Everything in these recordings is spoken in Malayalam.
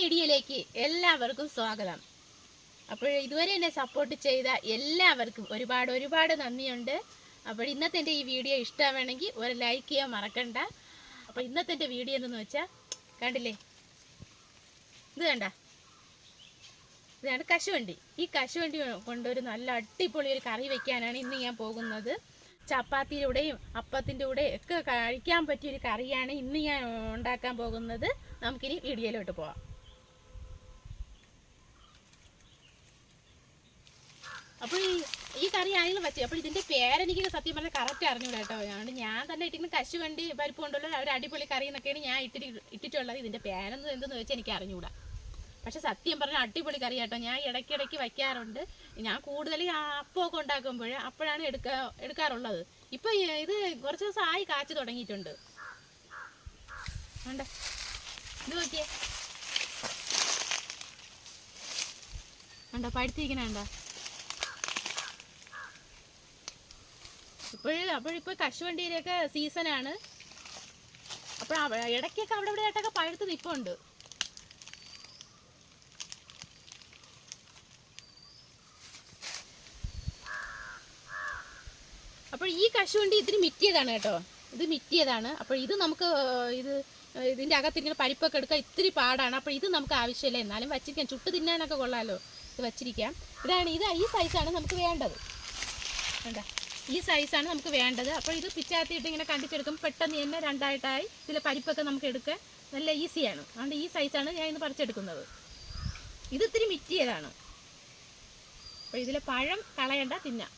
വീഡിയോയിലേക്ക് എല്ലാവർക്കും സ്വാഗതം. അപ്പോൾ ഇതുവരെ എന്നെ സപ്പോർട്ട് ചെയ്ത എല്ലാവർക്കും ഒരുപാട് ഒരുപാട് നന്ദിയുണ്ട്. അപ്പോൾ ഇന്നത്തെ എന്റെ ഈ വീഡിയോ ഇഷ്ടമാണെങ്കിൽ ഒരു ലൈക്ക് ചെയ്യാൻ മറക്കണ്ട. അപ്പോൾ ഇന്നത്തെ എന്റെ വീഡിയോ എന്തെന്ന് വെച്ചാൽ കണ്ടില്ലേ? ഇത് കണ്ട? ഇതാണ് കശുവണ്ടി. ഈ കശുവണ്ടി കൊണ്ടൊരു നല്ല അടിപൊളി ഒരു കറി വെക്കാനാണ് ഇന്ന് ഞാൻ പോകുന്നത്. ചപ്പാത്തിയുടെയും അപ്പത്തിന്റെ കൂടെയും ഒക്കെ കഴിക്കാൻ പറ്റിയൊരു കറിയാണ് ഇന്ന് ഞാൻ ഉണ്ടാക്കാൻ പോകുന്നത്. നമുക്കിനി വീഡിയോയിലോട്ട് പോവാം. അപ്പോൾ ഈ ഈ കറി ആണെങ്കിലും പറ്റി അപ്പോൾ ഇതിന്റെ പേരെനിക്ക് സത്യം പറഞ്ഞാൽ കറക്റ്റ് അറിഞ്ഞൂടാ കേട്ടോ. അതുകൊണ്ട് ഞാൻ തന്നെ ഇട്ടിരുന്ന കശുവണ്ടി പരിപ്പ് കൊണ്ടുള്ള ഒരു അടിപൊളി കറി എന്നൊക്കെയാണ് ഞാൻ ഇട്ടിട്ട് ഇട്ടിട്ടുള്ളത്. ഇതിന്റെ പേരെന്ന് എന്തെന്ന് വെച്ചാൽ എനിക്ക് അറിഞ്ഞൂടാ പക്ഷെ സത്യം പറഞ്ഞാൽ അടിപൊളി കറി കേട്ടോ. ഞാൻ ഇടയ്ക്കിടയ്ക്ക് വയ്ക്കാറുണ്ട്. ഞാൻ കൂടുതൽ അപ്പമൊക്കെ ഉണ്ടാക്കുമ്പോൾ അപ്പോഴാണ് എടുക്കാ എടുക്കാറുള്ളത്. ഇപ്പം ഇത് കുറച്ച് ദിവസം ആയി കാച്ചു തുടങ്ങിയിട്ടുണ്ട്. ഉണ്ട് ഇത് നോക്കിയേ. ഉണ്ടോ പഴുത്തിരിക്കണുണ്ടോ ഇപ്പോഴും അപ്പോഴിപ്പോൾ കശുവണ്ടിയിലൊക്കെ സീസണാണ് അപ്പോൾ ഇടയ്ക്കൊക്കെ അവിടെ ഇവിടെ ആയിട്ടൊക്കെ പഴുത്ത് നിൽപ്പുണ്ട് അപ്പോൾ ഈ കശുവണ്ടി ഇതിന് മിറ്റിയതാണ് കേട്ടോ. ഇത് മിറ്റിയതാണ്. അപ്പോൾ ഇത് നമുക്ക് ഇത് ഇതിന്റെ അകത്തിരിക്കുന്ന പരിപ്പൊക്കെ എടുക്കാൻ ഇത്തിരി പാടാണ്. അപ്പോൾ ഇത് നമുക്ക് ആവശ്യമില്ല. എന്നാലും വച്ചിരിക്കാം. ചുട്ട് തിന്നാനൊക്കെ കൊള്ളാമല്ലോ ഇത് വച്ചിരിക്കാം. ഇതാണ് ഇത് ഈ സൈസാണ് നമുക്ക് വേണ്ടത്. വേണ്ട ഈ സൈസാണ് നമുക്ക് വേണ്ടത്. അപ്പോൾ ഇത് പിച്ചാത്തിയിട്ട് ഇങ്ങനെ കണ്ടിച്ചെടുക്കും. പെട്ടെന്ന് തന്നെ രണ്ടായിട്ടായി. ഇതിലെ പരിപ്പൊക്കെ നമുക്ക് എടുക്കാൻ നല്ല ഈസിയാണ് അതുകൊണ്ട് ഈ സൈസാണ് ഞാൻ ഇന്ന് പറിച്ചെടുക്കുന്നത്. ഇത് ഇത്തിരി മിറ്റിയതാണ്. അപ്പോൾ ഇതിലെ പഴം കളയണ്ട തിന്നാം.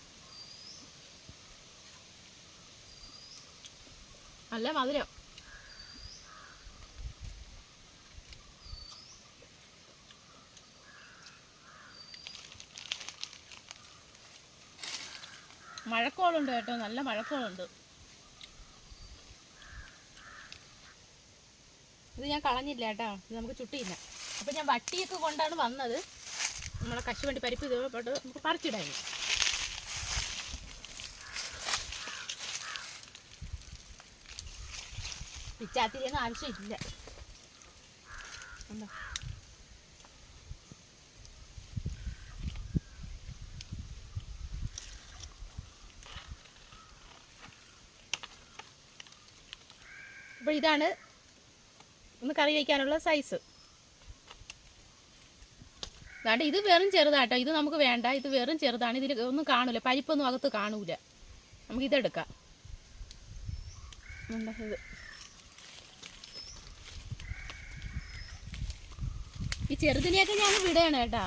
നല്ല മധുരം. മഴക്കോളുണ്ട് കേട്ടോ നല്ല മഴക്കോളുണ്ട്. ഇത് ഞാൻ കളഞ്ഞില്ല കേട്ടോ ഇത് നമുക്ക് ചുട്ടിയില്ല. അപ്പം ഞാൻ വട്ടിയൊക്കെ കൊണ്ടാണ് വന്നത്. നമ്മളെ കശുവണ്ടി പരിപ്പ് ഇത് നമുക്ക് പറിച്ചിടാൻ. പിച്ചാത്തിരിയൊന്നും ആവശ്യമില്ല ഉണ്ടോ അപ്പോൾ ഇതാണ് ഒന്ന് കറി വയ്ക്കാനുള്ള സൈസ് അതാണ്ട് ഇത് വെറും ചെറുതാട്ടോ. ഇത് നമുക്ക് വേണ്ട. ഇത് വെറും ചെറുതാണ്. ഇതിൽ ഒന്നും കാണൂല. പരിപ്പൊന്നും അകത്ത് കാണൂല. നമുക്ക് ഇതെടുക്കാം ഇത്? ഈ ചെറുതിനെയൊക്കെ ഞാൻ വിടുകയാണ് കേട്ടോ.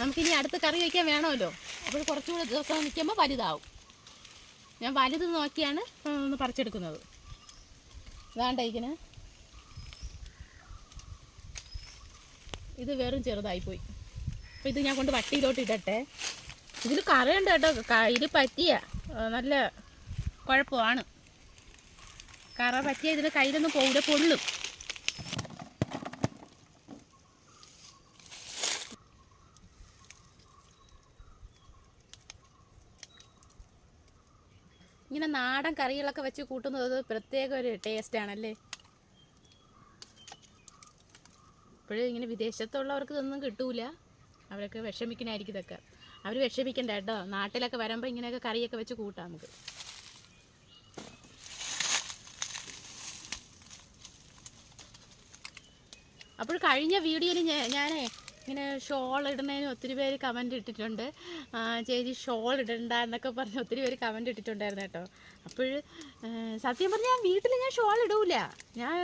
നമുക്കിനി അടുത്ത് കറി വയ്ക്കാൻ വേണമല്ലോ. അപ്പോൾ കുറച്ചുകൂടെ ദിവസം നിൽക്കുമ്പോൾ വലുതാവും. ഞാൻ വലുത് നോക്കിയാണ് ഒന്ന് പറിച്ചെടുക്കുന്നത്. വേണ്ട ഇതിന് ഇത് വെറും ചെറുതായിപ്പോയി. അപ്പോൾ ഇത് ഞാൻ കൊണ്ട് വട്ടിയിലോട്ട് ഇടട്ടെ. ഇതിൽ കറയുണ്ട് കേട്ടോ. കയ്യിൽ പറ്റിയ നല്ല കുഴപ്പമാണ്. കറ പറ്റിയ ഇതിൽ കയ്യിലൊന്നും പോകില്ല പൊള്ളും ഇങ്ങനെ നാടൻ കറികളൊക്കെ വെച്ച് കൂട്ടുന്നത് പ്രത്യേക ഒരു ടേസ്റ്റ് ആണല്ലേ? ഇപ്പോഴും ഇങ്ങനെ വിദേശത്തുള്ളവർക്ക് ഇതൊന്നും കിട്ടൂല. അവരൊക്കെ വിഷമിക്കണായിരിക്കും ഇതൊക്കെ. അവർ വിഷമിക്കണ്ട കേട്ടോ. നാട്ടിലൊക്കെ വരുമ്പോൾ ഇങ്ങനെയൊക്കെ കറിയൊക്കെ വെച്ച് കൂട്ടാം നമുക്ക്. അപ്പോൾ കഴിഞ്ഞ വീഡിയോയിൽ ഞാനേ ഇങ്ങനെ ഷോൾ ഇടുന്നതിന് ഒത്തിരി പേര് കമന്റ് ഇട്ടിട്ടുണ്ട്. ചേച്ചി ഷോൾ ഇടണ്ട എന്നൊക്കെ പറഞ്ഞ് ഒത്തിരി പേര് കമന്റ് ഇട്ടിട്ടുണ്ടായിരുന്നു കേട്ടോ. അപ്പോൾ സത്യം പറഞ്ഞാൽ ഞാൻ വീട്ടിൽ ഞാൻ ഷോൾ ഇടൂല. ഞാൻ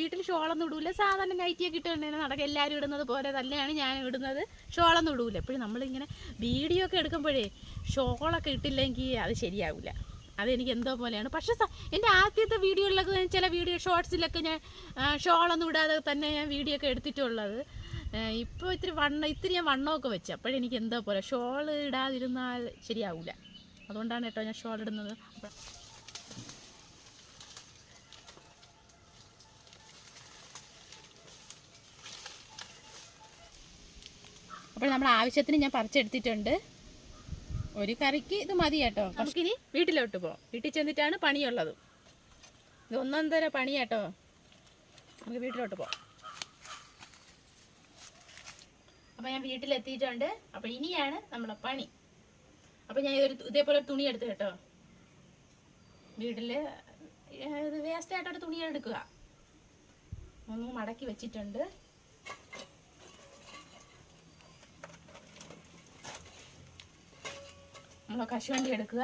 വീട്ടിൽ ഷോളൊന്നും ഇടൂല. സാധാരണ നൈറ്റിയൊക്കെ ഇട്ടുകൊണ്ടിരുന്ന നടക്കുക എല്ലാവരും ഇടുന്നത് പോലെ തന്നെയാണ് ഞാൻ ഇടുന്നത്. ഷോളൊന്നും ഇടൂല. എപ്പോഴും നമ്മളിങ്ങനെ വീഡിയോ ഒക്കെ എടുക്കുമ്പോഴേ ഷോളൊക്കെ ഇട്ടില്ലെങ്കിൽ അത് ശരിയാവില്ല അതെനിക്ക് എന്തോ പോലെയാണ്. പക്ഷേ എന്റെ ആദ്യത്തെ വീഡിയോയിലൊക്കെ ചില വീഡിയോ ഷോർട്സിലൊക്കെ ഞാൻ ഷോളൊന്നും ഇടാതെ തന്നെ ഞാൻ വീഡിയോ ഒക്കെ എടുത്തിട്ടുള്ളത്. ഇപ്പോൾ ഇത്തിരി വണ്ണ ഇത്തിരി ഞാൻ വണ്ണമൊക്കെ വെച്ചു. അപ്പോഴെനിക്ക് എന്തോ പോലെ ഷോൾ ഇടാതിരുന്നാൽ ശരിയാവില്ല അതുകൊണ്ടാണ് കേട്ടോ ഞാൻ ഷോൾ ഇടുന്നത്. അപ്പോൾ നമ്മൾ ആവശ്യത്തിന് ഞാൻ പറിച്ചെടുത്തിട്ടുണ്ട്. ഒരു കറിക്ക് ഇത് മതി കേട്ടോ. നമുക്കിനി വീട്ടിലോട്ട് പോകാം വീട്ടിൽ ചെന്നിട്ടാണ് പണിയുള്ളത്. ഇത് ഒന്നാം തരം പണി കേട്ടോ. നമുക്ക് വീട്ടിലോട്ട് പോകാം അപ്പോൾ ഞാൻ വീട്ടിലെത്തിയിട്ടുണ്ട്. അപ്പോൾ ഇനിയാണ് നമ്മളെ പണി. അപ്പോൾ ഞാൻ ഒരു ഇതേപോലെ തുണി എടുത്ത് കേട്ടോ. വീട്ടിൽ ഇത് തുണിയാണ് എടുക്കുക ഒന്ന് മടക്കി വെച്ചിട്ടുണ്ട്. നമ്മൾ കശുവണ്ടി എടുക്കുക.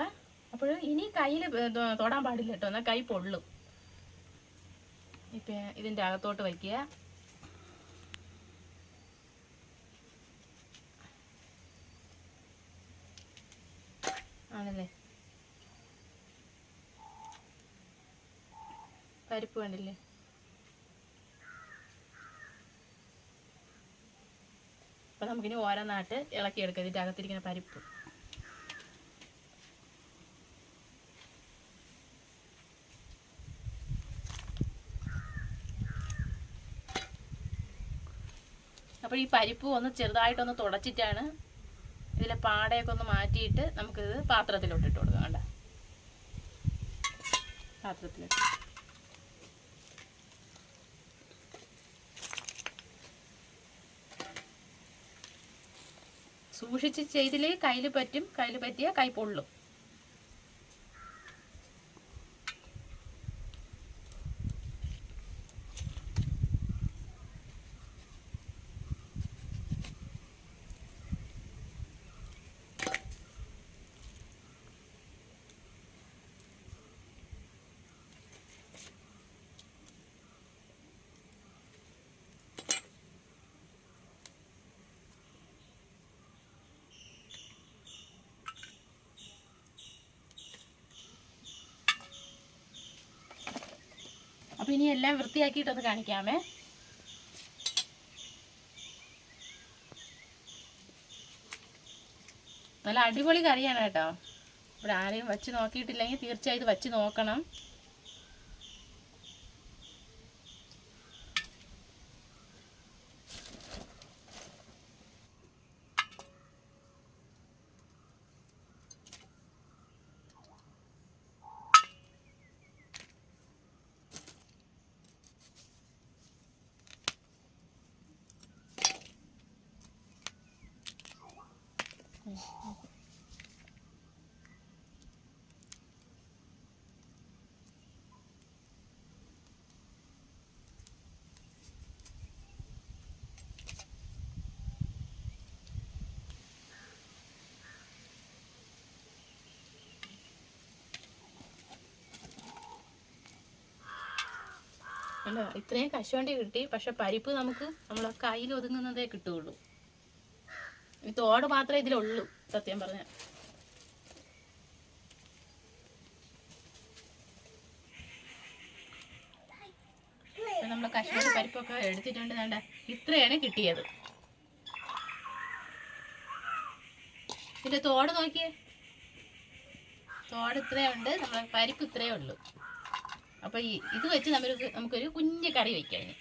അപ്പോൾ ഇനി കയ്യിൽ തൊടാൻ പാടില്ല കേട്ടോ. എന്നാൽ കൈ പൊള്ളും. ഇപ്പം ഇതിന്റെ അകത്തോട്ട് വയ്ക്കുക. ആണല്ലേ? പരിപ്പ് വേണ്ടില്ലേ അപ്പം നമുക്കിനി ഓരോന്നായിട്ട് ഇളക്കിയെടുക്കാം. ഇതിന്റെ അകത്തിരിക്കുന്ന പരിപ്പ്. അപ്പോൾ ഈ പരിപ്പ് ഒന്ന് ചെറുതായിട്ടൊന്ന് തുടച്ചിട്ടാണ് ഇതിലെ പാടയൊക്കെ ഒന്ന് മാറ്റിയിട്ട് നമുക്കിത് പാത്രത്തിലോട്ട് ഇട്ട് കൊടുക്കാം കണ്ട? പാത്രത്തിലോട്ട്. സൂക്ഷിച്ച് ചെയ്തില്ലേ? കയ്യിൽ പറ്റും. കയ്യിൽ പറ്റിയാൽ കൈ പൊള്ളും. അപ്പോൾ ഇനി എല്ലാം വൃത്തിയാക്കിയിട്ടൊന്ന് കാണിക്കാമേ. നല്ല അടിപൊളി കറിയാണ് കേട്ടോ. ഇവിടെ ആരെയും വച്ച് നോക്കിയിട്ടില്ലെങ്കിൽ തീർച്ചയായും ഇത് വച്ച് നോക്കണം. അല്ല ഇത്രയും കശുവണ്ടി കിട്ടി. പക്ഷെ പരിപ്പ് നമുക്ക് നമ്മളെ കയ്യിൽ ഒതുങ്ങുന്നതേ കിട്ടുകയുള്ളൂ. ഈ തോട് മാത്രമേ ഇതിലുള്ളൂ സത്യം പറഞ്ഞ നമ്മൾ കശുവണ്ടി പരിപ്പൊക്കെ എടുത്തിട്ടുണ്ട് വേണ്ട ഇത്രയാണ് കിട്ടിയത്. പിന്നെ തോട് നോക്കിയേ. തോട് ഇത്രയുണ്ട് നമ്മളെ പരിപ്പ് ഇത്രയേ ഉള്ളൂ. അപ്പോൾ ഈ ഇത് വെച്ച് നമ്മൊരു നമുക്കൊരു കുഞ്ഞ് കറി വയ്ക്കാം ഇനി.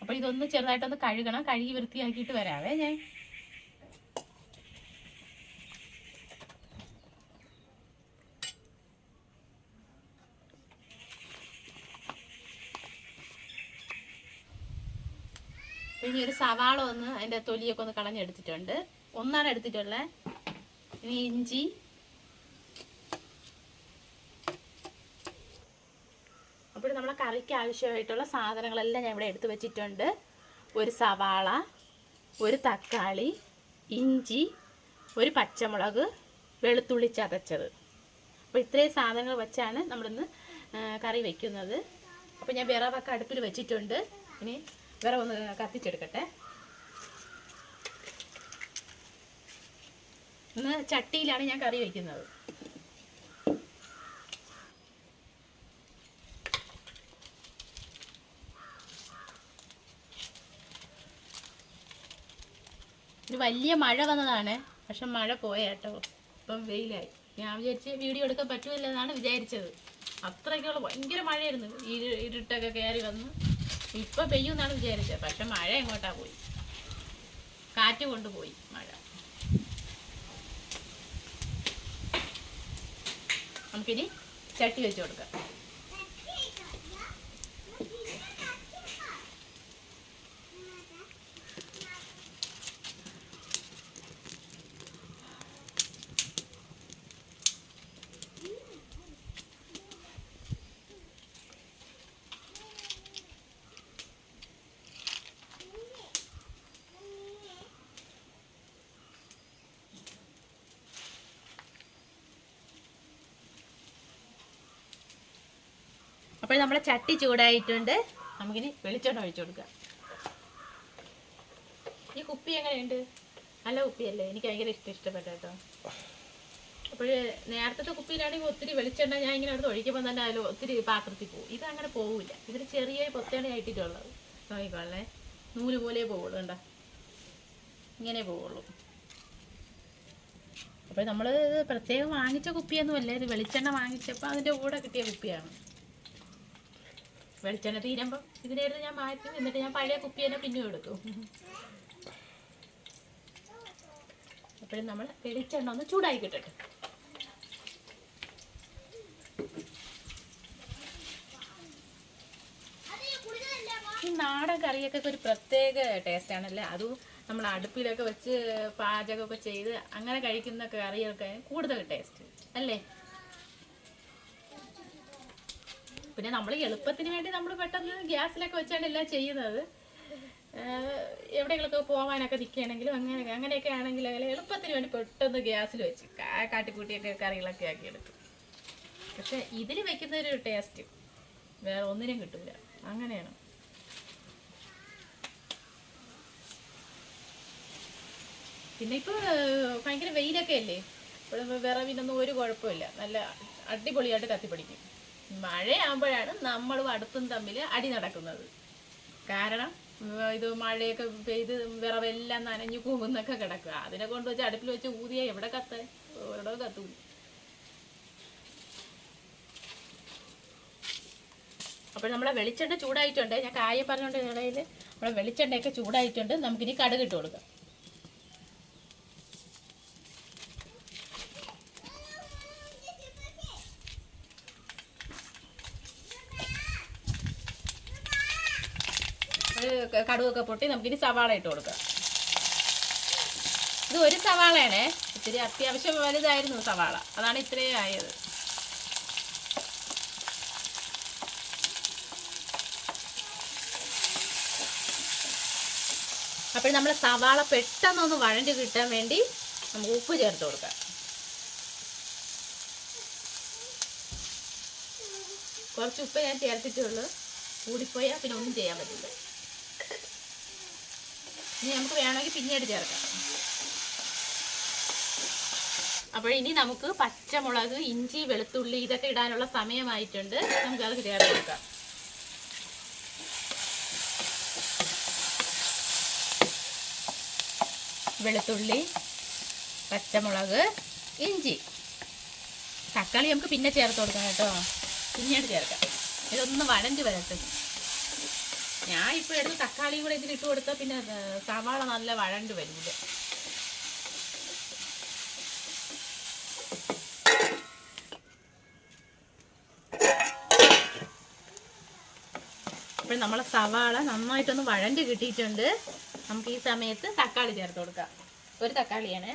അപ്പോൾ ഇതൊന്ന് ചെറുതായിട്ടൊന്ന് കഴുകണം. കഴുകി വൃത്തിയാക്കിയിട്ട് വരാവേ ഞാൻ. ഇനി ഒരു സവാള ഒന്ന് അതിന്റെ തൊലിയൊക്കെ ഒന്ന് കളഞ്ഞെടുത്തിട്ടുണ്ട്. ഒന്നാണ് എടുത്തിട്ടുള്ളത്. ഇനി ഇഞ്ചി അപ്പോൾ നമ്മളെ കറിക്ക് ആവശ്യമായിട്ടുള്ള സാധനങ്ങളെല്ലാം ഞാൻ ഇവിടെ എടുത്തു വെച്ചിട്ടുണ്ട്. ഒരു സവാള ഒരു തക്കാളി ഇഞ്ചി ഒരു പച്ചമുളക് വെളുത്തുള്ളി ചതച്ചത്. അപ്പോൾ ഇത്രയും സാധനങ്ങൾ വെച്ചാണ് നമ്മളിന്ന് കറി വെക്കുന്നത്. അപ്പോൾ ഞാൻ വിറവൊക്കെ അടുപ്പിൽ വെച്ചിട്ടുണ്ട്. ഇനി വിറവൊന്ന് കത്തിച്ചെടുക്കട്ടെ. ഇന്ന് ചട്ടിയിലാണ് ഞാൻ കറി വയ്ക്കുന്നത് ഒരു വലിയ മഴ വന്നതാണ്. പക്ഷെ മഴ പോയ കേട്ടോ. ഇപ്പം വെയിലായി. ഞാൻ വിചാരിച്ച് വീഡിയോ എടുക്കാൻ പറ്റൂലെന്നാണ് വിചാരിച്ചത്. അത്രയ്ക്കുള്ള ഭയങ്കര മഴയായിരുന്നു. ഇരു ഇരുട്ടൊക്കെ കയറി വന്ന് ഇപ്പം പെയ്യുമെന്നാണ് വിചാരിച്ചത്. പക്ഷെ മഴ എങ്ങോട്ടാ പോയി? കാറ്റ് കൊണ്ടുപോയി മഴ. നമുക്കിനി ചട്ടി വെച്ച് കൊടുക്കാം. നമ്മളെ ചട്ടി ചൂടായിട്ടുണ്ട്. നമുക്കിനി വെളിച്ചെണ്ണ ഒഴിച്ചു കൊടുക്കാം. ഈ കുപ്പി എങ്ങനെയുണ്ട്? നല്ല കുപ്പിയല്ലേ? എനിക്ക് ഭയങ്കര ഇഷ്ടം ഇഷ്ടപ്പെട്ട കേട്ടോ. അപ്പോൾ നേരത്തെ കുപ്പിയിലാണെങ്കിൽ ഒത്തിരി വെളിച്ചെണ്ണ ഞാൻ ഇങ്ങനെ അടുത്ത് ഒഴിക്കുമ്പോൾ തന്നെ അതിൽ ഒത്തിരി പാത്രത്തിൽ പോകും. ഇത് അങ്ങനെ പോവില്ല. ഇതിന് ചെറിയ പൊത്തേണയായിട്ടിട്ടുള്ളത് നോക്കിക്കോളേ. നൂൽ പോലെ പോവുള്ളൂ കേട്ടോ ഇങ്ങനെ പോവുള്ളൂ. അപ്പോൾ നമ്മൾ പ്രത്യേകം വാങ്ങിച്ച കുപ്പിയൊന്നുമല്ല. ഇത് വെളിച്ചെണ്ണ വാങ്ങിച്ചപ്പോൾ അതിന്റെ കൂടെ കിട്ടിയ കുപ്പിയാണ്. വെളിച്ചെണ്ണ തീരുമ്പോ ഇതിനായിരുന്നു ഞാൻ മാറ്റി എന്നിട്ട് ഞാൻ പഴയ കുപ്പി തന്നെ പിന്നെ എടുക്കും. അപ്പോഴും നമ്മൾ വെളിച്ചെണ്ണ ഒന്ന് ചൂടായി കിട്ടട്ടെ. ഈ നാടൻ കറിയൊക്കെ ഒരു പ്രത്യേക ടേസ്റ്റ് ആണല്ലേ? അതും നമ്മൾ അടുപ്പിലൊക്കെ വെച്ച് പാചകമൊക്കെ ചെയ്ത് അങ്ങനെ കഴിക്കുന്ന കറിയൊക്കെ കൂടുതൽ ടേസ്റ്റ് അല്ലേ? പിന്നെ നമ്മൾ എളുപ്പത്തിന് വേണ്ടി നമ്മൾ പെട്ടെന്ന് ഗ്യാസിലൊക്കെ വെച്ചാണ് എല്ലാം ചെയ്യുന്നത് എവിടെയെങ്കിലൊക്കെ പോകാനൊക്കെ നിൽക്കുകയാണെങ്കിലും അങ്ങനെ അങ്ങനെയൊക്കെ ആണെങ്കിൽ എളുപ്പത്തിന് വേണ്ടി പെട്ടെന്ന് ഗ്യാസിൽ വെച്ച് കാട്ടിക്കൂട്ടിയൊക്കെ കറികളൊക്കെ ആക്കി എടുത്തു പക്ഷെ ഇതിൽ വെക്കുന്ന ഒരു ടേസ്റ്റ് വേറെ ഒന്നിനും കിട്ടില്ല അങ്ങനെയാണ്. പിന്നെ ഇപ്പോൾ ഭയങ്കര വെയിലൊക്കെ അല്ലേ? ഇപ്പോൾ വിറവിനൊന്നും ഒരു കുഴപ്പമില്ല. നല്ല അടിപൊളിയായിട്ട് കത്തിപ്പിടിക്കും. മഴയാകുമ്പോഴാണ് നമ്മളും അടുത്തും തമ്മിൽ അടി നടക്കുന്നത്. കാരണം ഇത് മഴയൊക്കെ പെയ്ത് വിറവെല്ലാം നനഞ്ഞു കുമ്പെന്നൊക്കെ കിടക്കുക. അതിനെ കൊണ്ട് വെച്ച് അടുപ്പിൽ വെച്ച് ഊതിയ എവിടെ കത്ത്? എവിടെ കത്തും അപ്പോൾ നമ്മളെ വെളിച്ചെണ്ണ ചൂടായിട്ടുണ്ട്. ഞാൻ കായ പറഞ്ഞുകൊണ്ട് ഇടയിൽ നമ്മളെ വെളിച്ചെണ്ണയൊക്കെ ചൂടായിട്ടുണ്ട്. നമുക്കിനി കടുകിട്ട് കൊടുക്കാം. ഒരു ക- കടുകൊക്കെ പൊട്ടി നമുക്കിനി സവാള ഇട്ട് കൊടുക്കാം. ഇത് ഒരു സവാളയാണേ. ഇത്തിരി അത്യാവശ്യം വലുതായിരുന്നു സവാള. അതാണ് ഇത്രയും ആയത്. അപ്പോൾ നമ്മൾ സവാള പെട്ടെന്നൊന്ന് വഴഞ്ഞു കിട്ടാൻ വേണ്ടി നമുക്ക് ഉപ്പ് ചേർത്ത് കൊടുക്കാം. കുറച്ച് ഉപ്പ് ഞാൻ ചേർത്തിട്ടുള്ളൂ കൂടിപ്പോയാൽ പിന്നെ ഒന്നും ചെയ്യാൻ പറ്റില്ല. ഇനി നമുക്ക് വേണമെങ്കിൽ പിന്നീട് ചേർക്കാം. അപ്പോൾ ഇനി നമുക്ക് പച്ചമുളക് ഇഞ്ചി വെളുത്തുള്ളി ഇതൊക്കെ ഇടാനുള്ള സമയമായിട്ടുണ്ട്. നമുക്ക് അത് ചേർത്ത് കൊടുക്കാം. വെളുത്തുള്ളി പച്ചമുളക് ഇഞ്ചി. തക്കാളി നമുക്ക് പിന്നെ ചേർത്ത് കൊടുക്കാം കേട്ടോ. പിന്നീട് ചേർക്കാം. ഇതൊന്ന് വഴഞ്ഞ് വരട്ടെ. ഞാൻ ഇപ്പോൾ എടുത്ത് തക്കാളിയും കൂടെ ഇതിലിട്ട് കൊടുത്താൽ പിന്നെ സവാള നല്ല വഴണ്ട് വരില്ല അപ്പോൾ നമ്മളെ സവാള നന്നായിട്ടൊന്ന് വഴണ്ട് കിട്ടിയിട്ടുണ്ട്. നമുക്ക് ഈ സമയത്ത് തക്കാളി ചേർത്ത് കൊടുക്കാം. ഒരു തക്കാളിയാണ്.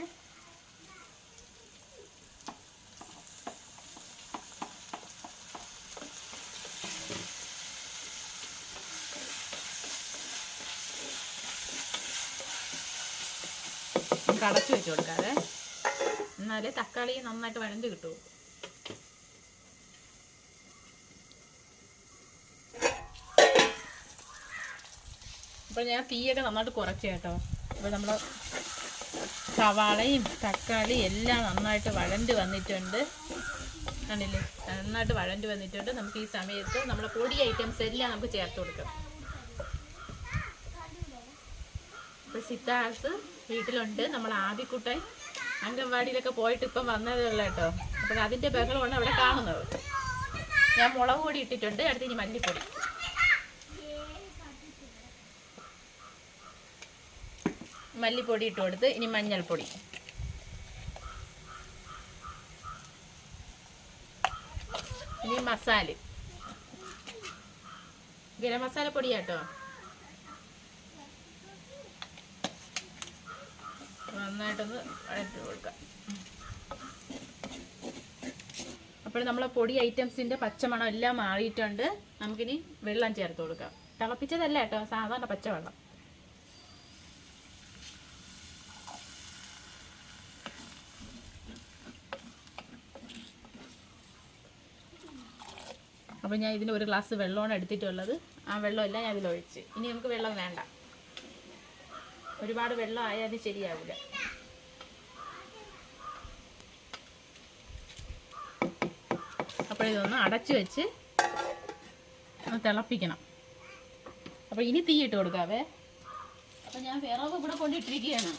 അടച്ചു വെച്ച് കൊടുക്കാതെ എന്നാലേ തക്കാളി നന്നായിട്ട് വഴണ്ട് കിട്ടുള്ളൂ അപ്പോൾ ഞാൻ തീയൊക്കെ നന്നായിട്ട് കുറച്ച് കേട്ടോ. അപ്പോൾ നമ്മൾ സവാളയും തക്കാളി എല്ലാം നന്നായിട്ട് വഴണ്ട് വന്നിട്ടുണ്ട്. കണ്ടില്ലേ? നന്നായിട്ട് വഴണ്ട് വന്നിട്ടുണ്ട്. നമുക്ക് ഈ സമയത്ത് നമ്മുടെ പൊടി ഐറ്റംസ് എല്ലാം നമുക്ക് ചേർത്ത് കൊടുക്കാം. സിദ്ധാർത്ഥ് വീട്ടിലുണ്ട്. നമ്മൾ ആദ്യക്കുട്ടൻ അംഗൻവാടിയിലൊക്കെ പോയിട്ട് ഇപ്പം വന്നതേ ഉള്ളൂ കേട്ടോ. അപ്പോൾ അതിന്റെ ബഹളമാണ് അവിടെ കാണുന്നത്. ഞാൻ മുളക് പൊടി ഇട്ടിട്ടുണ്ട്. അടുത്ത് ഇനി മല്ലിപ്പൊടി. മല്ലിപ്പൊടി ഇട്ട് കൊടുത്ത് ഇനി മഞ്ഞൾപ്പൊടി. ഇനി മസാല. ഗരം മസാല പൊടിയാട്ടോ. നന്നായിട്ടൊന്ന് വഴറ്റി കൊടുക്കാം. അപ്പോൾ നമ്മളെ പൊടി ഐറ്റംസിന്റെ പച്ചമണം എല്ലാം മാറിയിട്ടുണ്ട്. നമുക്കിനി വെള്ളം ചേർത്ത് കൊടുക്കാം. തിളപ്പിച്ചതല്ല കേട്ടോ സാധാരണ പച്ചവെള്ളം. അപ്പോൾ ഞാൻ ഇതിന് ഒരു ഗ്ലാസ് വെള്ളമാണ് എടുത്തിട്ടുള്ളത്. ആ വെള്ളമെല്ലാം ഞാൻ ഇതിലൊഴിച്ച്. ഇനി നമുക്ക് വെള്ളം വേണ്ട. ഒരുപാട് വെള്ളം ആയാലും ശരിയാവില്ല അപ്പോൾ ഇതൊന്ന് അടച്ചു വെച്ച് ഒന്ന് തിളപ്പിക്കണം. അപ്പോൾ ഇനി തീയിട്ട് കൊടുക്കാവേ. അപ്പോൾ ഞാൻ വിറവ് ഇവിടെ കൊണ്ടിട്ടിരിക്കുകയാണ്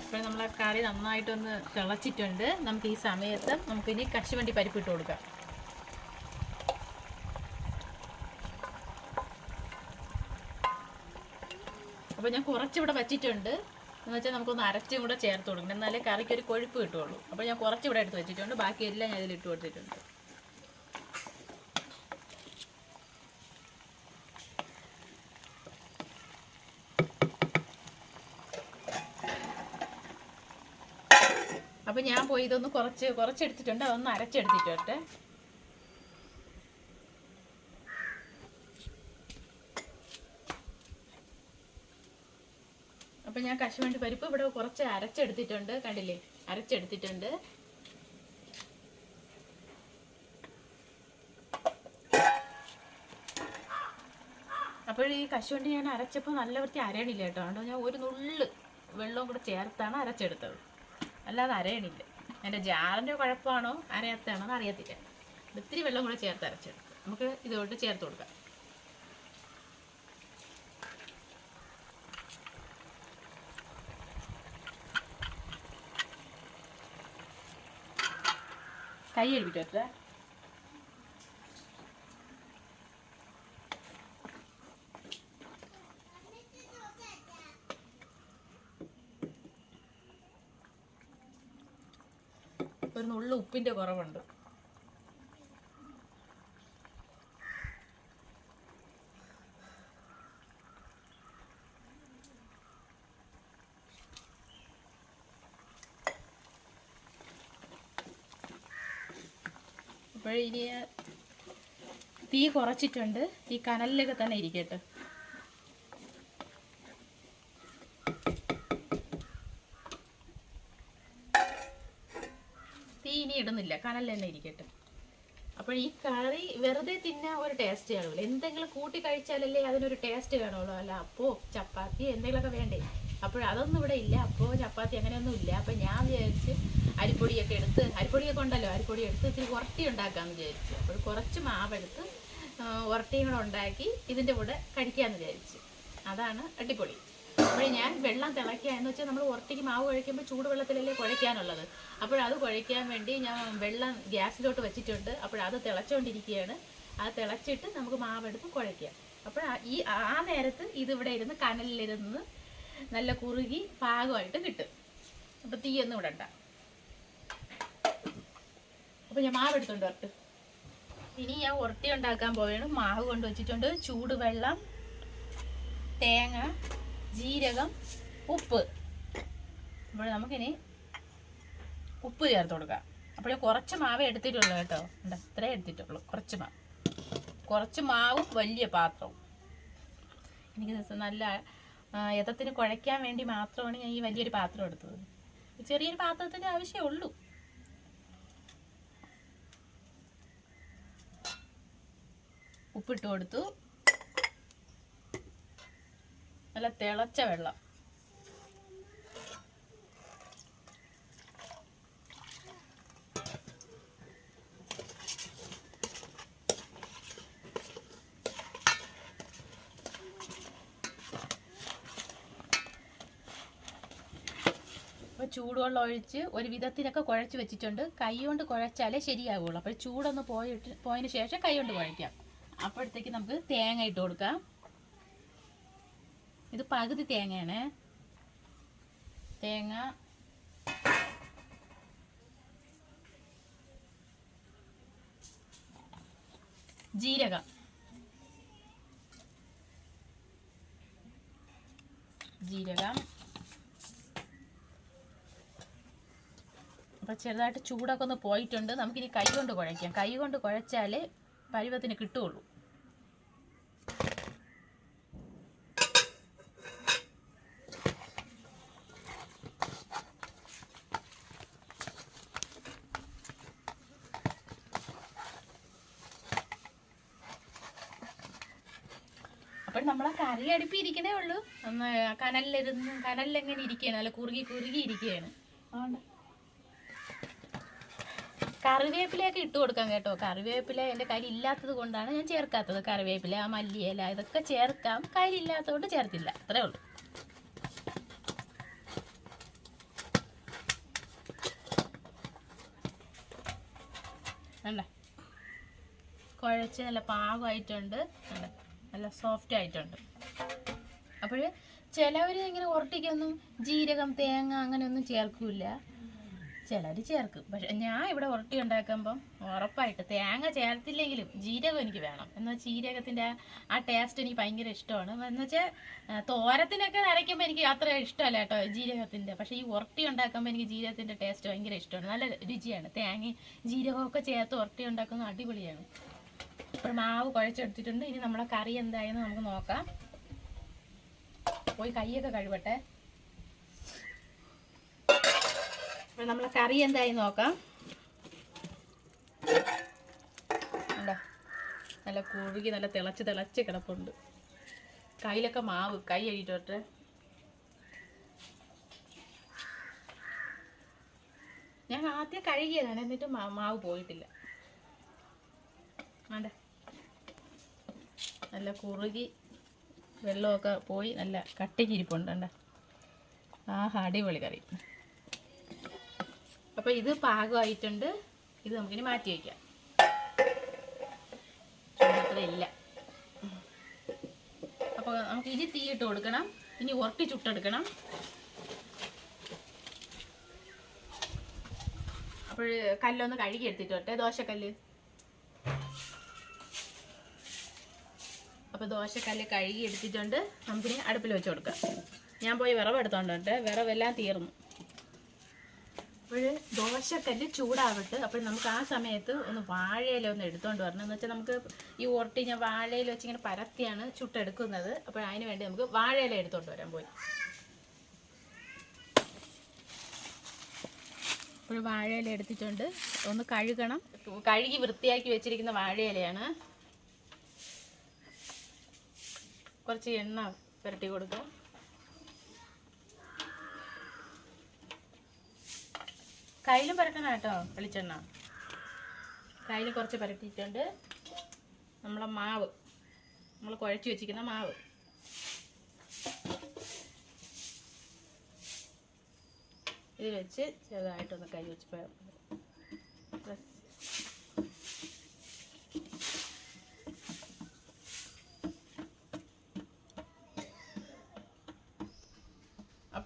ഇപ്പോൾ നമ്മളെ കറി നന്നായിട്ടൊന്ന് തിളച്ചിട്ടുണ്ട്. നമുക്ക് ഈ സമയത്ത് നമുക്കിനി കശുവണ്ടി പരിപ്പ് ഇട്ട് കൊടുക്കാം. അപ്പോൾ ഞാൻ കുറച്ചിവിടെ വച്ചിട്ടുണ്ട്. എന്ന് വെച്ചാൽ നമുക്കൊന്ന് അരച്ചും കൂടെ ചേർത്ത് കൊടുക്കണം. എന്നാലേ കറിക്ക് ഒരു കൊഴുപ്പ് കിട്ടുള്ളൂ. അപ്പോൾ ഞാൻ കുറച്ചിവിടെ എടുത്ത് വെച്ചിട്ടുണ്ട്. ബാക്കിയെല്ലാം ഞാൻ ഇതിൽ ഇട്ട് കൊടുത്തിട്ടുണ്ട് അപ്പോൾ ഞാൻ പോയി ഇതൊന്ന് കുറച്ച് കുറച്ചെടുത്തിട്ടുണ്ട് അതൊന്ന് അരച്ചെടുത്തിട്ടോട്ടെ അപ്പം ഞാൻ കശുവണ്ടി പരിപ്പ് ഇവിടെ കുറച്ച് അരച്ചെടുത്തിട്ടുണ്ട് കണ്ടില്ലേ? അരച്ചെടുത്തിട്ടുണ്ട്. അപ്പോൾ ഈ കശുവണ്ടി ഞാൻ അരച്ചപ്പോൾ നല്ല വൃത്തി അരയണില്ല കേട്ടോ. അതുകൊണ്ട് ഞാൻ ഒരു നുള്ള് വെള്ളവും കൂടെ ചേർത്താണ് അരച്ചെടുത്തത്. അല്ലാതെ അരയണില്ല. എന്റെ ജാറിന്റെ കുഴപ്പമാണോ? അരയത്താണോ എന്ന് അറിയത്തില്ല. ഇത്തിരി വെള്ളം കൂടെ ചേർത്ത് അരച്ചെടുക്കാം. നമുക്ക് ഇതോട്ട് ചേർത്ത് കൊടുക്കാം. കൈ എഴുതിട്ട് ഒരു നുള്ളു ഉപ്പിന്റെ കുറവുണ്ട്. അപ്പോൾ ഇനി തീ കുറച്ചിട്ടുണ്ട്. ഈ കനലിലൊക്കെ തന്നെ ഇരിക്കട്ടെ തീ ഇനി ഇടുന്നില്ല. കനലിൽ തന്നെ ഇരിക്കട്ടെ. അപ്പോൾ ഈ കറി വെറുതെ തിന്നാൻ ഒരു ടേസ്റ്റ് കാണുമല്ലോ എന്തെങ്കിലും കൂട്ടി കഴിച്ചാലല്ലേ അതിനൊരു ടേസ്റ്റ് കാണുള്ളൂ. അല്ല അപ്പോ ചപ്പാത്തി എന്തെങ്കിലുമൊക്കെ വേണ്ടേ? അപ്പോൾ അതൊന്നും ഇവിടെ ഇല്ല. അപ്പോൾ ചപ്പാത്തി അങ്ങനെയൊന്നും ഇല്ല. അപ്പോൾ ഞാൻ വിചാരിച്ച് അരിപ്പൊടിയൊക്കെ എടുത്ത് അരിപ്പൊടിയൊക്കെ ഉണ്ടല്ലോ. അരിപ്പൊടി എടുത്ത് ഇത്തിരി ഉരട്ടി ഉണ്ടാക്കാമെന്ന് വിചാരിച്ചു. അപ്പോൾ കുറച്ച് മാവെടുത്ത് ഉരട്ടിയും കൂടെ ഉണ്ടാക്കി ഇതിന്റെ കൂടെ കഴിക്കാമെന്ന് വിചാരിച്ചു. അതാണ് അടിപൊളി. അപ്പോൾ ഞാൻ വെള്ളം തിളയ്ക്കുക എന്ന് വെച്ചാൽ നമ്മൾ ഉറത്തേക്ക് മാവ് കുഴയ്ക്കുമ്പോൾ ചൂടുവെള്ളത്തിലല്ലേ കുഴയ്ക്കാനുള്ളത്. അപ്പോൾ അത് കുഴയ്ക്കാൻ വേണ്ടി ഞാൻ വെള്ളം ഗ്യാസിലോട്ട് വെച്ചിട്ടുണ്ട്. അപ്പോൾ അത് തിളച്ചുകൊണ്ടിരിക്കുകയാണ് അത് തിളച്ചിട്ട് നമുക്ക് മാവെടുത്ത് കുഴയ്ക്കാം. അപ്പോൾ ഈ ആ നേരത്ത് ഇതിവിടെ ഇരുന്ന് കനലിലിരുന്ന് നല്ല കുറുകി പാകമായിട്ട് കിട്ടും. അപ്പോൾ തീയൊന്നും ഇടണ്ട. അപ്പോൾ ഞാൻ മാവ് എടുത്തുണ്ട് ഇനി ഞാൻ ഉരട്ടി ഉണ്ടാക്കാൻ പോവുകയാണ്. മാവ് കൊണ്ട് വെച്ചിട്ടുണ്ട് ചൂടുവെള്ളം തേങ്ങ ജീരകം ഉപ്പ്. അപ്പോൾ നമുക്കിനി ഉപ്പ് ചേർത്ത് കൊടുക്കാം. അപ്പോൾ കുറച്ച് മാവേ എടുത്തിട്ടുള്ളൂ കേട്ടോ. ഉണ്ട് ഇത്രേ എടുത്തിട്ടുള്ളൂ. കുറച്ച് മാവ്. കുറച്ച് മാവും വലിയ പാത്രവും. എനിക്ക് നല്ല യഥത്തിന് കുഴയ്ക്കാൻ വേണ്ടി മാത്രമാണ് ഞാൻ ഈ വലിയൊരു പാത്രം എടുത്തത്. ചെറിയൊരു പാത്രത്തിന്റെ ആവശ്യമേ ഉള്ളൂ. ഉപ്പിട്ട് കൊടുത്തു. നല്ല തിളച്ച വെള്ളം. ചൂടുവെള്ളം ഒഴിച്ച് ഒരു വിധത്തിലൊക്കെ കുഴച്ച് വെച്ചിട്ടുണ്ട്. കൈ കൊണ്ട് കുഴച്ചാലേ ശരിയാവുള്ളൂ. അപ്പോൾ ചൂടൊന്ന് പോയിട്ട് പോയതിന് ശേഷം കൈ കൊണ്ട് കുഴയ്ക്കാം. അപ്പോഴത്തേക്ക് നമുക്ക് തേങ്ങ ഇട്ട് കൊടുക്കാം. ഇത് പകുതി തേങ്ങയാണ്. തേങ്ങ. ജീരകം. ജീരകം. അപ്പോൾ ചെറുതായിട്ട് ചൂടൊക്കെ ഒന്ന് പോയിട്ടുണ്ട്. നമുക്കിനി കൈ കൊണ്ട് കുഴയ്ക്കാം. കൈ കൊണ്ട് കുഴച്ചാലേ പരുവത്തിന് കിട്ടുകയുള്ളൂ അപ്പോൾ നമ്മളെ കറി അടുപ്പി ഇരിക്കണേ ഉള്ളൂ കനലിലിരുന്ന് കനലിലെങ്ങനെ ഇരിക്കുകയാണ്? നല്ല കുറുകി കുറുകി ഇരിക്കുകയാണ്. അതുകൊണ്ട് കറിവേപ്പിലയൊക്കെ ഇട്ട് കൊടുക്കാം കേട്ടോ. കറിവേപ്പില എന്റെ കയ്യിൽ ഇല്ലാത്തത് കൊണ്ടാണ് ഞാൻ ചേർക്കാത്തത്. കറിവേപ്പില ആ മല്ലിയില ഇതൊക്കെ ചേർക്കാം. ഇല്ലാത്തതുകൊണ്ട് ചേർത്തില്ല. അത്രേ ഉള്ളൂ. വേണ്ട കുഴച്ച് നല്ല പാകമായിട്ടുണ്ട്? നല്ല സോഫ്റ്റ് ആയിട്ടുണ്ട് അപ്പോൾ ചിലവർ ഇങ്ങനെ ഉരട്ടിക്കൊന്നും ജീരകം തേങ്ങ അങ്ങനെയൊന്നും ചേർക്കില്ല. ചിലർ ചേർക്കും. പക്ഷെ ഞാൻ ഇവിടെ ഉരട്ടി ഉണ്ടാക്കുമ്പം ഉറപ്പായിട്ട് തേങ്ങ ചേർത്തില്ലെങ്കിലും ജീരകം എനിക്ക് വേണം. എന്നാൽ ജീരകത്തിന്റെ ആ ടേസ്റ്റ് എനിക്ക് ഭയങ്കര ഇഷ്ടമാണ്. എന്ന് വെച്ചാൽ തോരത്തിനൊക്കെ അരയ്ക്കുമ്പോൾ എനിക്ക് അത്ര ഇഷ്ടമല്ല കേട്ടോ ജീരകത്തിന്റെ പക്ഷേ ഈ ഉരട്ടി ഉണ്ടാക്കുമ്പോൾ എനിക്ക് ജീരകത്തിന്റെ ടേസ്റ്റ് ഭയങ്കര ഇഷ്ടമാണ്. നല്ല രുചിയാണ്. തേങ്ങ ജീരകമൊക്കെ ചേർത്ത് ഉരട്ടി ഉണ്ടാക്കുന്നത് അടിപൊളിയാണ്. അപ്പോൾ മാവ് കുഴച്ചെടുത്തിട്ടുണ്ട്. ഇനി നമ്മളെ കറി എന്തായെന്ന് നമുക്ക് നോക്കാം. പോയി കൈയൊക്കെ കഴുകട്ടെ. അപ്പം നമ്മളെ കറി എന്തായി നോക്കാം. കണ്ടോ? നല്ല കുഴുകി നല്ല തിളച്ച് തിളച്ച് കിടപ്പുണ്ട്. കയ്യിലൊക്കെ മാവ്. കൈ കഴിയിട്ടോട്ടെ ഞാൻ ആദ്യം കഴുകിയതാണ് എന്നിട്ട് മാവ് പോയിട്ടില്ല. വേണ്ട നല്ല കുറുകി വെള്ളമൊക്കെ പോയി നല്ല കട്ടിക്കിരിപ്പുണ്ട് കണ്ട? ആഹാ അടിപൊളി കറി. അപ്പോൾ ഇത് പാകമായിട്ടുണ്ട്. ഇത് നമുക്കിനി മാറ്റി വയ്ക്കാം. ഇല്ല. അപ്പോൾ നമുക്ക് ഇനി തീയിട്ട് കൊടുക്കണം. ഇനി ഉരട്ടി ചുട്ടെടുക്കണം. അപ്പോൾ കല്ലൊന്ന് കഴുകി എടുത്തിട്ടോട്ടെ ദോശക്കല്ല്. അപ്പോൾ ദോശക്കല്ല് കഴുകി എടുത്തിട്ടുണ്ട്. നമുക്കിനി അടുപ്പിൽ വെച്ച് കൊടുക്കാം. ഞാൻ പോയി വിറവ് എടുത്തോണ്ട് വിറവെല്ലാം തീർന്നു. അപ്പോൾ ദോശക്കല്ല് ചൂടാവട്ട്. അപ്പോൾ നമുക്ക് ആ സമയത്ത് ഒന്ന് വാഴയില ഒന്ന് എടുത്തോണ്ട് വരണം. എന്ന് വെച്ചാൽ നമുക്ക് ഈ ഉരട്ടി ഞാൻ വാഴയിൽ വെച്ച് ഇങ്ങനെ പരത്തിയാണ് ചുട്ടെടുക്കുന്നത്. അപ്പോൾ അതിന് വേണ്ടി നമുക്ക് വാഴയില എടുത്തോണ്ട് വരാൻ പോയി. അപ്പോൾ വാഴയില എടുത്തിട്ടുണ്ട്. ഒന്ന് കഴുകണം. കഴുകി വൃത്തിയാക്കി വെച്ചിരിക്കുന്ന വാഴയിലയാണ്. കുറച്ച് എണ്ണ പുരട്ടി കൊടുക്കാം. കയ്യിലും പുരട്ടണം കേട്ടോ വെളിച്ചെണ്ണ. കയ്യിൽ കുറച്ച് പുരട്ടിയിട്ടുണ്ട്. നമ്മളെ മാവ് നമ്മൾ കുഴച്ച് വെച്ചിരിക്കുന്ന മാവ്. ഇത് വെച്ച് ചെറുതായിട്ടൊന്ന് കൈ വെച്ച് പ-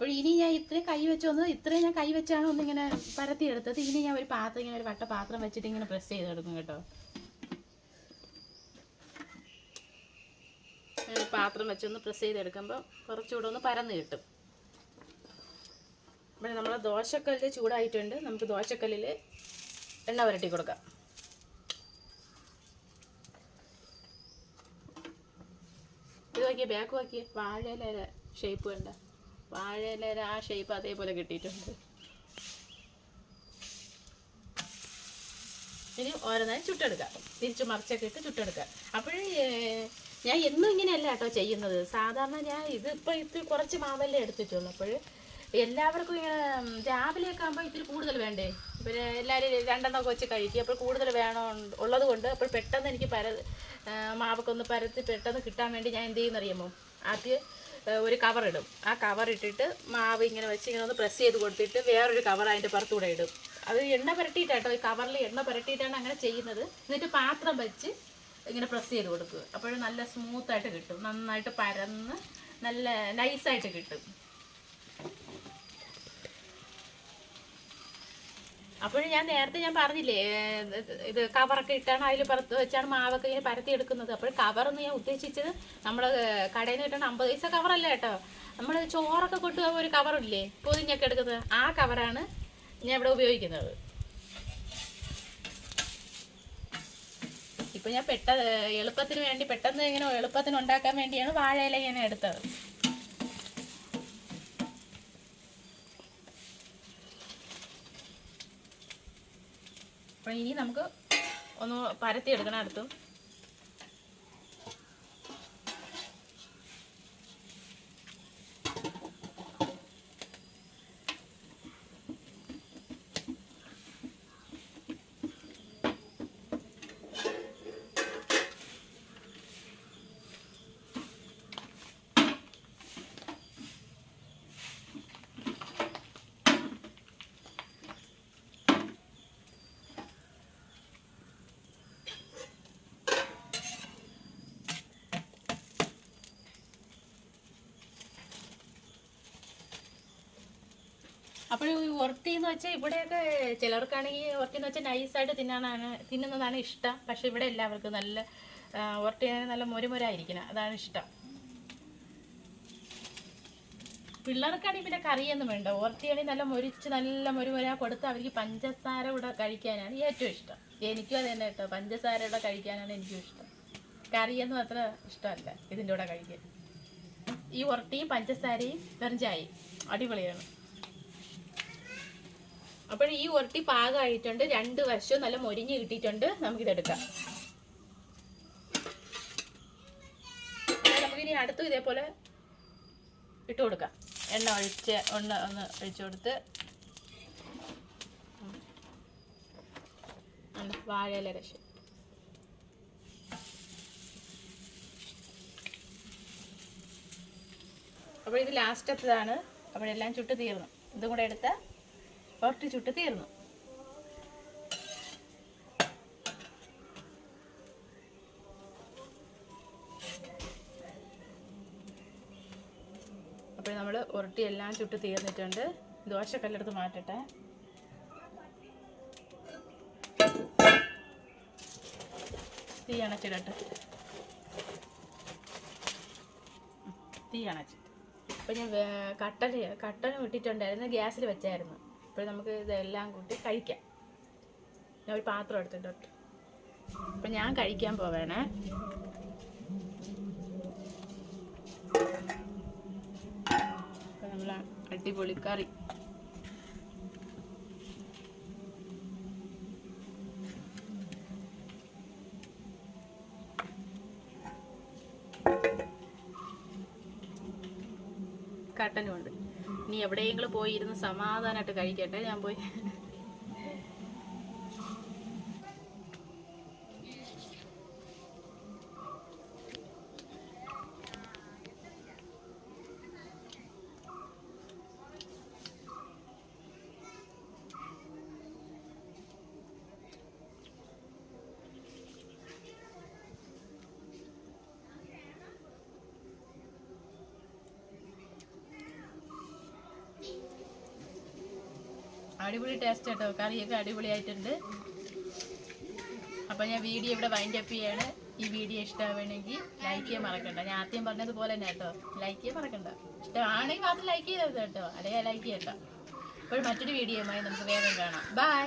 അപ്പോൾ ഇനി ഞാൻ ഇത്രയും കൈ വെച്ച് വന്നത് ഇത്രയും ഞാൻ കൈ വെച്ചാണ് ഒന്നിങ്ങനെ പരത്തി എടുത്തത് ഇനി ഞാൻ ഒരു പാത്രം ഇങ്ങനെ ഒരു വട്ട പാത്രം വെച്ചിട്ട് ഇങ്ങനെ പ്രസ് ചെയ്തെടുക്കും കേട്ടോ. പാത്രം വെച്ചൊന്ന് പ്രസ് ചെയ്തെടുക്കുമ്പോൾ കുറച്ചുകൂടെ ഒന്ന് പരന്ന് കിട്ടും. ഇവിടെ നമ്മൾ ദോശക്കല്ലിൽ ചൂടായിട്ടുണ്ട്. നമുക്ക് ദോശക്കല്ലിൽ എണ്ണ പുരട്ടി കൊടുക്കാം. ഇത് നോക്കിയേ ബാക്ക് നോക്കിയേ. വാഴയിലെ ഷേപ്പ് കണ്ട. വാഴയില ആ ഷേപ്പ് അതേപോലെ കിട്ടിയിട്ടുണ്ട്. ഇനി ഓരോന്നായി ചുട്ടെടുക്കാം. തിരിച്ച് മറിച്ചൊക്കെ ഇട്ട് ചുട്ടെടുക്കാം. അപ്പോഴേ ഞാൻ എന്നും ഇങ്ങനെയല്ല കേട്ടോ ചെയ്യുന്നത്. സാധാരണ ഞാൻ ഇതിപ്പോൾ ഇത്തിരി കുറച്ച് മാവല്ലേ എടുത്തിട്ടുള്ളൂ. അപ്പോൾ എല്ലാവർക്കും ഇങ്ങനെ രാവിലെ രാവിലെയൊക്കെ ആകുമ്പോൾ ഇത്തിരി കൂടുതൽ വേണ്ടേ? ഇപ്പം എല്ലാവരും രണ്ടെണ്ണമൊക്കെ വെച്ച് കഴിക്കും. അപ്പോൾ കൂടുതൽ വേണം ഉള്ളത് കൊണ്ട് അപ്പോൾ പെട്ടെന്ന് എനിക്ക് പര മാവൊക്കെ ഒന്ന് പരത്തി പെട്ടെന്ന് കിട്ടാൻ വേണ്ടി ഞാൻ എന്ത് ചെയ്യുന്നറിയാമോ? ആദ്യം ഒരു കവർ ഇടും. ആ കവർ ഇട്ടിട്ട് മാവ് ഇങ്ങനെ വെച്ച് ഇങ്ങനെ ഒന്ന് പ്രസ് ചെയ്ത് കൊടുത്തിട്ട് വേറൊരു കവർ അതിന്റെ പുറത്തുകൂടെ ഇടും. അത് എണ്ണ പുരട്ടിയിട്ടാട്ടോ ഈ കവറിൽ എണ്ണ പുരട്ടിയിട്ടാണ് അങ്ങനെ ചെയ്യുന്നത്. എന്നിട്ട് പാത്രം വെച്ച് ഇങ്ങനെ പ്രസ് ചെയ്ത് കൊടുക്കുക. അപ്പോഴും നല്ല സ്മൂത്തായിട്ട് കിട്ടും. നന്നായിട്ട് പരന്ന് നല്ല നൈസായിട്ട് കിട്ടും. അപ്പോഴും ഞാൻ നേരത്തെ ഞാൻ പറഞ്ഞില്ലേ ഇത് കവറൊക്കെ ഇട്ടാണ് അതിൽ പുറത്ത് വെച്ചാണ് മാവൊക്കെ ഇങ്ങനെ പരത്തി എടുക്കുന്നത് അപ്പോൾ കവറെന്ന് ഞാൻ ഉദ്ദേശിച്ചത് നമ്മൾ കടയിൽ നിന്ന് കിട്ടണ അമ്പത് പൈസ കവറല്ല കേട്ടോ. നമ്മൾ ചോറൊക്കെ കൊണ്ടുപോകുമ്പോൾ ഒരു കവറില്ലേ പൊതിഞ്ഞൊക്കെ എടുക്കുന്നത്. ആ കവറാണ് ഞാൻ ഇവിടെ ഉപയോഗിക്കുന്നത്. ഇപ്പം ഞാൻ പെട്ട എളുപ്പത്തിന് വേണ്ടി പെട്ടെന്ന് ഇങ്ങനെ എളുപ്പത്തിന് ഉണ്ടാക്കാൻ വേണ്ടിയാണ് വാഴയില ഞാൻ എടുത്തത്. അപ്പൊ ഇനി നമുക്ക് ഒന്ന് പരത്തി എടുക്കണം അടുത്തും അപ്പോൾ ഈ ഉറട്ടി എന്ന് വെച്ചാൽ ഇവിടെയൊക്കെ ചിലർക്കാണെങ്കിൽ എന്ന് വെച്ചാൽ നൈസായിട്ട് തിന്നാനാണ് തിന്നുന്നതാണ് ഇഷ്ടം. പക്ഷെ ഇവിടെ എല്ലാവർക്കും നല്ല ഉറട്ടി നല്ല മുരുമുരായിരിക്കണം. അതാണ് ഇഷ്ടം. പിള്ളേർക്കാണെങ്കിൽ പിന്നെ കറിയൊന്നും വേണ്ട. ഓർത്തിയാണെങ്കിൽ നല്ല മൊരിച്ച് നല്ല മുരുമുര കൊടുത്ത് അവർക്ക് പഞ്ചസാര കൂടെ കഴിക്കാനാണ് ഏറ്റവും ഇഷ്ടം. എനിക്കും അത് തന്നെ കേട്ടോ. പഞ്ചസാര കൂടെ കഴിക്കാനാണ് എനിക്കും ഇഷ്ടം. കറിയൊന്നും അത്ര ഇഷ്ടമല്ല ഇതിന്റെ കൂടെ കഴിക്കാൻ. ഈ ഉറട്ടിയും പഞ്ചസാരയും വെറും ചായയും. അടിപൊളിയാണ്. അപ്പോൾ ഈ ഉരട്ടി പാകമായിട്ടുണ്ട് രണ്ട് വശവും നല്ല മൊരിഞ്ഞ് കിട്ടിയിട്ടുണ്ട്. നമുക്കിതെടുക്കാം. നമുക്കിനി അടുത്തും ഇതേപോലെ ഇട്ട് കൊടുക്കാം. എണ്ണ ഒഴിച്ച് എണ്ണ ഒന്ന് ഒഴിച്ചു കൊടുത്ത്. വാഴയില രസം. അപ്പോൾ ഇത് ലാസ്റ്റത്തതാണ് അപ്പോഴെല്ലാം ചുട്ട് തീർന്നു. ഇതും കൂടെ എടുത്ത് പുറത്ത് ചുട്ട് തീർന്നു. അപ്പോൾ നമ്മൾ ഉരുട്ടി എല്ലാം ചുട്ട് തീർന്നിട്ടുണ്ട്. ദോശക്കല്ലെടുത്ത് മാറ്റട്ടെ. തീ അണച്ചിടട്ടെ. തീ അണച്ചിട്ട്. അപ്പോൾ ഞാൻ കട്ടൽ കട്ടൻ വിട്ടിട്ടുണ്ടായിരുന്നു ഗ്യാസിൽ വെച്ചായിരുന്നു. അപ്പോൾ നമുക്ക് ഇതെല്ലാം കൂട്ടി കഴിക്കാം. ഞാൻ ഒരു പാത്രം എടുത്തിട്ടുണ്ട് അപ്പം ഞാൻ കഴിക്കാൻ പോവേണേ. അപ്പം നമ്മൾ അടിപൊളി കറി. കട്ടനും ഉണ്ട്. ഇനി എവിടെയെങ്കിലും പോയി ഇരുന്ന് സമാധാനമായിട്ട് കഴിക്കട്ടെ. ഞാൻ പോയി അടിപൊളി ടേസ്റ്റ് കേട്ടോ. കറിയൊക്കെ അടിപൊളിയായിട്ടുണ്ട്. അപ്പം ഞാൻ വീഡിയോ ഇവിടെ വൈൻഡ് അപ്പ് ചെയ്യാണ്. ഈ വീഡിയോ ഇഷ്ടമാവണമെങ്കിൽ ലൈക്ക് ചെയ്യാൻ മറക്കണ്ട. ഞാൻ ആദ്യം പറഞ്ഞതുപോലെ തന്നെ കേട്ടോ. ലൈക്ക് ചെയ്യാൻ മറക്കണ്ട. ഇഷ്ടമാണെങ്കിൽ മാത്രം ലൈക്ക് ചെയ്തത് കേട്ടോ. അല്ലെങ്കിൽ ലൈക്ക് ചെയ്യട്ടോ അപ്പോൾ മറ്റൊരു വീഡിയോയുമായി നമുക്ക് വേഗം കാണാം. ബൈ